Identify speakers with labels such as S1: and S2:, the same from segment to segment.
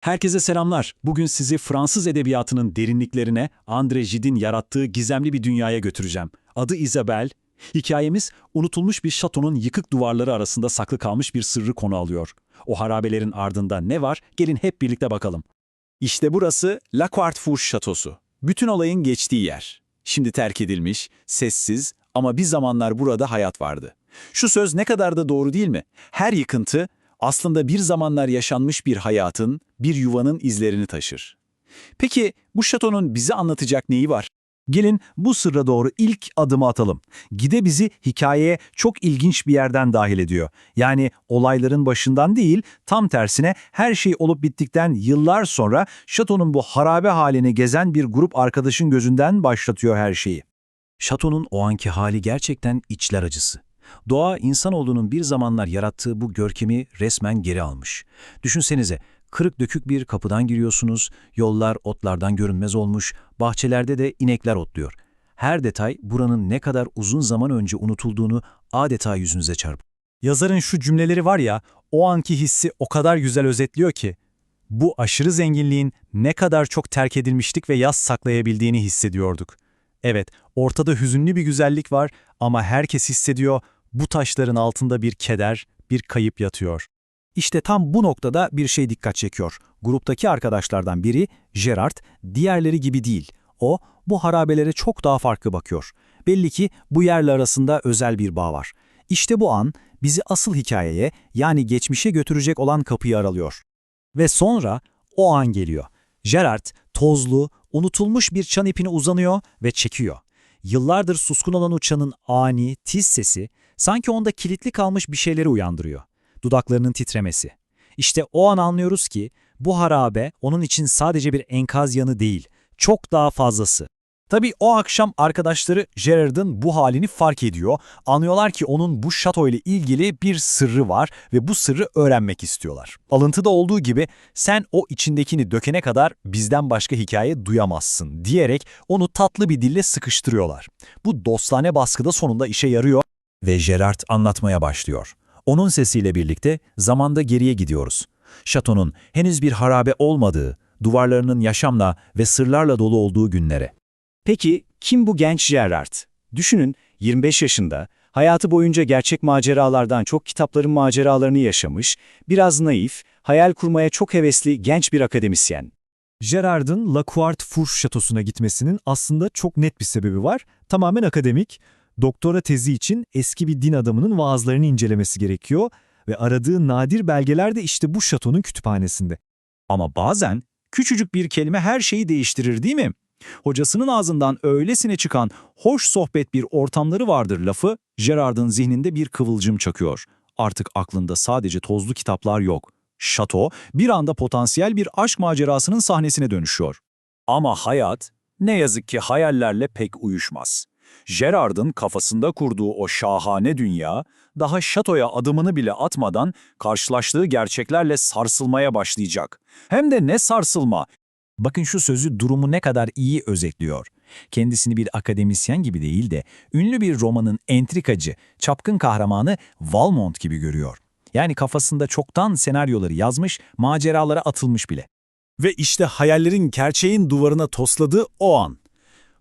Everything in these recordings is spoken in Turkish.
S1: Herkese selamlar. Bugün sizi Fransız edebiyatının derinliklerine André Gide'in yarattığı gizemli bir dünyaya götüreceğim. Adı Isabelle. Hikayemiz unutulmuş bir şatonun yıkık duvarları arasında saklı kalmış bir sırrı konu alıyor. O harabelerin ardında ne var? Gelin hep birlikte bakalım.
S2: İşte burası La Quartefouche Şatosu. Bütün olayın geçtiği yer. Şimdi terk edilmiş, sessiz ama bir zamanlar burada hayat vardı. Şu söz ne kadar da doğru değil mi? Her yıkıntı aslında bir zamanlar yaşanmış bir hayatın, bir yuvanın izlerini taşır. Peki bu şatonun bize anlatacak neyi var?
S3: Gelin bu sırra doğru ilk adımı atalım. Gide bizi hikayeye çok ilginç bir yerden dahil ediyor. Yani olayların başından değil, tam tersine her şey olup bittikten yıllar sonra şatonun bu harabe halini gezen bir grup arkadaşın gözünden başlatıyor her şeyi.
S1: Şatonun o anki hali gerçekten içler acısı. Doğa insanoğlunun bir zamanlar yarattığı bu görkemi resmen geri almış. Düşünsenize, kırık dökük bir kapıdan giriyorsunuz, yollar otlardan görünmez olmuş, bahçelerde de inekler otluyor. Her detay buranın ne kadar uzun zaman önce unutulduğunu adeta yüzünüze çarp.
S3: Yazarın şu cümleleri var ya, o anki hissi o kadar güzel özetliyor ki, bu aşırı zenginliğin ne kadar çok terk edilmişlik ve yaz saklayabildiğini hissediyorduk. Evet, ortada hüzünlü bir güzellik var ama herkes hissediyor, bu taşların altında bir keder, bir kayıp yatıyor. İşte tam bu noktada bir şey dikkat çekiyor. Gruptaki arkadaşlardan biri, Gerard, diğerleri gibi değil. O, bu harabelere çok daha farklı bakıyor. Belli ki bu yerle arasında özel bir bağ var. İşte bu an bizi asıl hikayeye yani geçmişe götürecek olan kapıyı aralıyor. Ve sonra o an geliyor. Gerard tozlu, unutulmuş bir çan ipine uzanıyor ve çekiyor. Yıllardır suskun olan o çanın ani, tiz sesi sanki onda kilitli kalmış bir şeyleri uyandırıyor. Dudaklarının titremesi. İşte o an anlıyoruz ki bu harabe onun için sadece bir enkaz yanı değil, çok daha fazlası. Tabii o akşam arkadaşları Gerard'ın bu halini fark ediyor. Anlıyorlar ki onun bu şato ile ilgili bir sırrı var ve bu sırrı öğrenmek istiyorlar. Alıntıda olduğu gibi sen o içindekini dökene kadar bizden başka hikaye duyamazsın diyerek onu tatlı bir dille sıkıştırıyorlar. Bu dostane baskıda sonunda işe yarıyor ve Gerard anlatmaya başlıyor. Onun sesiyle birlikte zamanda geriye gidiyoruz. Şatonun henüz bir harabe olmadığı, duvarlarının yaşamla ve sırlarla dolu olduğu günlere.
S4: Peki kim bu genç Gerard? Düşünün 25 yaşında, hayatı boyunca gerçek maceralardan çok kitapların maceralarını yaşamış, biraz naif, hayal kurmaya çok hevesli genç bir akademisyen.
S3: Gerard'ın La Quartefouche şatosuna gitmesinin aslında çok net bir sebebi var. Tamamen akademik. Doktora tezi için eski bir din adamının vaazlarını incelemesi gerekiyor ve aradığı nadir belgeler de işte bu şatonun kütüphanesinde. Ama bazen küçücük bir kelime her şeyi değiştirir değil mi? Hocasının ağzından öylesine çıkan hoş sohbet bir ortamları vardır lafı, Gerard'ın zihninde bir kıvılcım çakıyor. Artık aklında sadece tozlu kitaplar yok. Şato bir anda potansiyel bir aşk macerasının sahnesine dönüşüyor. Ama hayat ne yazık ki hayallerle pek uyuşmaz. Gerard'ın kafasında kurduğu o şahane dünya, daha şatoya adımını bile atmadan karşılaştığı gerçeklerle sarsılmaya başlayacak. Hem de ne sarsılma, Bakın şu sözü durumu ne kadar iyi özetliyor. Kendisini bir akademisyen gibi değil de ünlü bir romanın entrikacı, çapkın kahramanı Valmont gibi görüyor. Yani kafasında çoktan senaryoları yazmış, maceralara atılmış bile. Ve işte hayallerin gerçeğin duvarına tosladığı o an.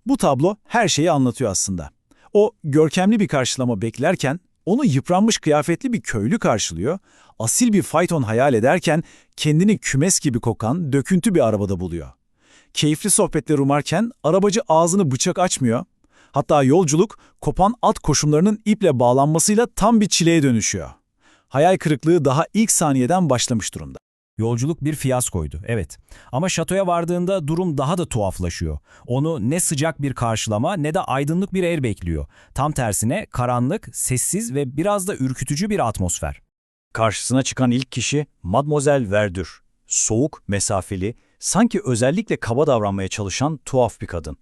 S3: Bu tablo her şeyi anlatıyor aslında. O görkemli bir karşılama beklerken onu yıpranmış kıyafetli bir köylü karşılıyor, asil bir fayton hayal ederken kendini kümes gibi kokan döküntü bir arabada buluyor. Keyifli sohbetler umarken arabacı ağzını bıçak açmıyor. Hatta yolculuk kopan at koşumlarının iple bağlanmasıyla tam bir çileye dönüşüyor. Hayal kırıklığı daha ilk saniyeden başlamış durumda.
S5: Yolculuk bir fiyaskoydu, evet. Ama şatoya vardığında durum daha da tuhaflaşıyor. Onu ne sıcak bir karşılama ne de aydınlık bir er bekliyor. Tam tersine karanlık, sessiz ve biraz da ürkütücü bir atmosfer.
S3: Karşısına çıkan ilk kişi Mademoiselle Verdure. Soğuk, mesafeli, sanki özellikle kaba davranmaya çalışan tuhaf bir kadın.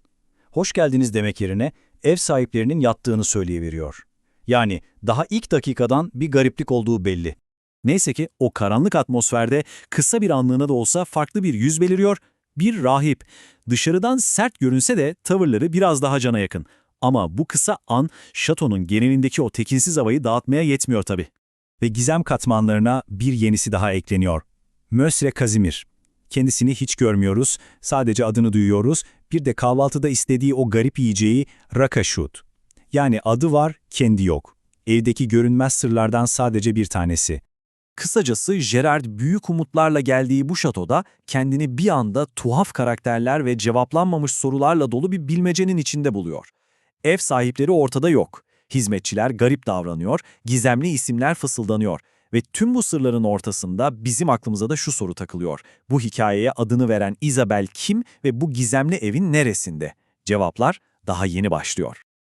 S3: Hoş geldiniz demek yerine ev sahiplerinin yattığını söyleyiveriyor. Yani daha ilk dakikadan bir gariplik olduğu belli. Neyse ki o karanlık atmosferde kısa bir anlığına da olsa farklı bir yüz beliriyor, bir rahip. Dışarıdan sert görünse de tavırları biraz daha cana yakın. Ama bu kısa an şatonun genelindeki o tekinsiz havayı dağıtmaya yetmiyor tabii. Ve gizem katmanlarına bir yenisi daha ekleniyor. Mösre Kazimir.
S2: Kendisini hiç görmüyoruz, sadece adını duyuyoruz. Bir de kahvaltıda istediği o garip yiyeceği rakaşut. Yani adı var, kendi yok. Evdeki görünmez sırlardan sadece bir tanesi.
S6: Kısacası Gerard büyük umutlarla geldiği bu şatoda kendini bir anda tuhaf karakterler ve cevaplanmamış sorularla dolu bir bilmecenin içinde buluyor. Ev sahipleri ortada yok. Hizmetçiler garip davranıyor, gizemli isimler fısıldanıyor. Ve tüm bu sırların ortasında bizim aklımıza da şu soru takılıyor. Bu hikayeye adını veren Isabel kim ve bu gizemli evin neresinde? Cevaplar daha yeni başlıyor.